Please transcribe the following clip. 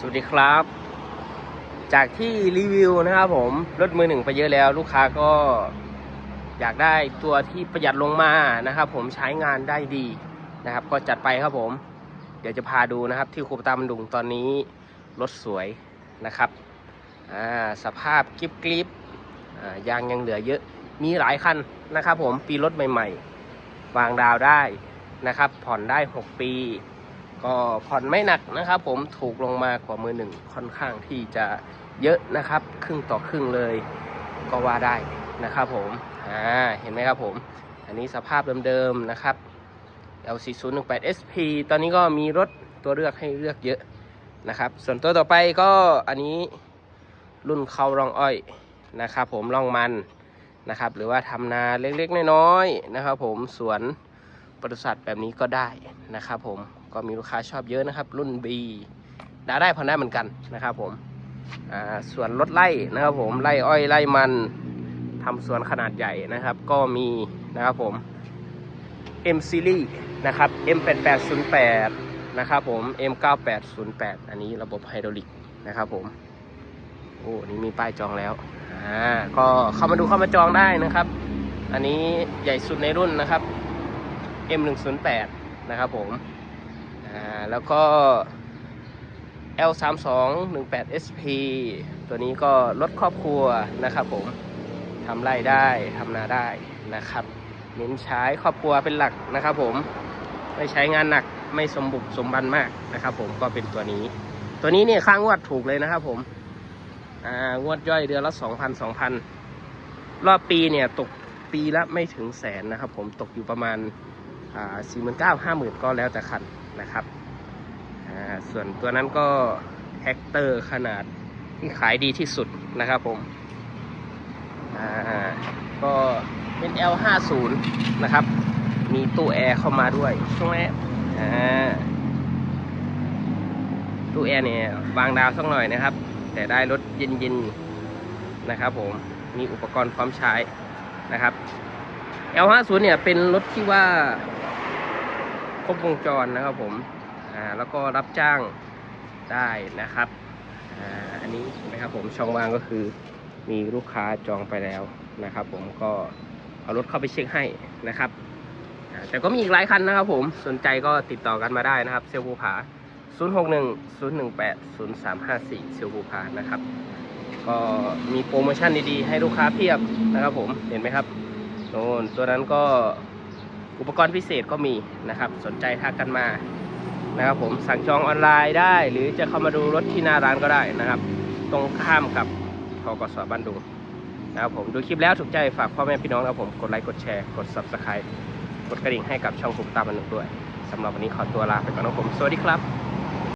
สวัสดีครับ จากที่รีวิวนะครับผมรถมือหนึ่งไปเยอะแล้ว ลูกค้าก็อยากได้ตัวที่ประหยัดลงมานะครับ ผมใช้งานได้ดีนะครับ ก็จัดไปครับผม เดี๋ยวจะพาดูนะครับที่คูปตามันดุงตอนนี้รถสวยนะครับสภาพกริบกริบยางยังเหลือเยอะมีหลายคันนะครับ ผมปีรถใหม่ ๆ วางดาวได้นะครับ ผ่อนได้ 6 ปี ก็ผ่อนไม่หนักนะครับผมถูกลงมากว่ามือหนึ่งค่อนข้างที่จะเยอะนะครับ ครึ่งต่อครึ่งเลยก็ว่าได้นะครับผมอ่าเห็นไหมครับผม อันนี้สภาพเดิมๆนะครับ L4018 SP ตอนนี้ก็มีรถตัวเลือกให้เลือกเยอะนะครับ ส่วนตัวต่อไปก็อันนี้รุ่นเขารองอ้อยนะครับ ผมรองมันนะครับ หรือว่าทำนาเล็กๆน้อยๆนะครับ ผมสวนปศุสัตว์แบบนี้ก็ได้นะครับ ผม ก็มีลูกค้าชอบเยอะนะครับ รุ่น B ดาได้ผ่อได้เหมือนกันนะครับผมส่วนรถไล่นะครับผมไล่อ้อยไล่มันทำสวนขนาดใหญ่นะครับ ก็มีนะครับผม M Series นะครับ M8808 นะครับผม M9808 อันนี้ระบบไฮดรอลิกนะครับผมโอ้นี่มีป้ายจองแล้วอ่าก็เข้ามาดูเข้ามาจองได้นะครับ อันนี้ใหญ่สุดในรุ่นนะครับ M108 นะครับผม อ่าแล้วก็ L3218 SP ตัวนี้ก็รถครอบครัวนะครับผมทำไร่ได้ทำนาได้นะครับ เน้นใช้ครอบครัวเป็นหลักนะครับผมไม่ใช้งานหนักไม่สมบุกสมบันมากนะครับ ผมก็เป็นตัวนี้ ตัวนี้เนี่ยค่างวดถูกเลยนะครับ ผมอ่างวดย่อยเดือนละสองพันสองพันรอบปีเนี่ยตกปีละไม่ถึงแสนนะครับ ผมตกอยู่ประมาณ สี่หมื่นเก้าห้าหมื่นก็แล้วแต่คันนะครับ ส่วนตัวนั้นก็แฮกเตอร์ขนาดที่ขายดีที่สุดนะครับผม ก็เป็น L50 นะครับ มีตู้แอร์เข้ามาด้วยช่วงนี้อ่าตู้แอร์เนี่ยวางดาวสักหน่อยนะครับ แต่ได้รถเย็นๆนะครับผม มีอุปกรณ์พร้อมใช้นะครับ L50 เนี่ยเป็นรถที่ว่าครบวงจรนะครับผม อ่า แล้วก็รับจ้างได้นะครับ อ่า อันนี้เห็นะครับผมช่องว่างก็คือมีลูกค้าจองไปแล้วนะครับ ผมก็เอารถเข้าไปเช็คให้นะครับแต่ก็มีอีกหลายคันนะครับผมสนใจก็ติดต่อกันมาได้นะครับ เซลภูผา 061 018 0354 เซลภูผานะครับ ก็มีโปรโมชั่นดีๆ ให้ลูกค้าเพียบนะครับผมเห็นไหมครับ โน่นตัวนั้นก็อุปกรณ์พิเศษก็มีนะครับ สนใจทักกันมานะครับผมสั่งจองออนไลน์ได้ หรือจะเข้ามาดูรถที่หน้าร้านก็ได้นะครับ ตรงข้ามกับทกสบ้านดุงนะครับผมดูคลิปแล้วถูกใจฝากพ่อแม่พี่น้องนะครับผมกดไลค์กดแชร์กด subscribe กดกระดิ่งให้กับช่องผมตามมันหนุกด้วยสำหรับวันนี้ขอตัวลาไปก่อนนะครับผม สวัสดีครับ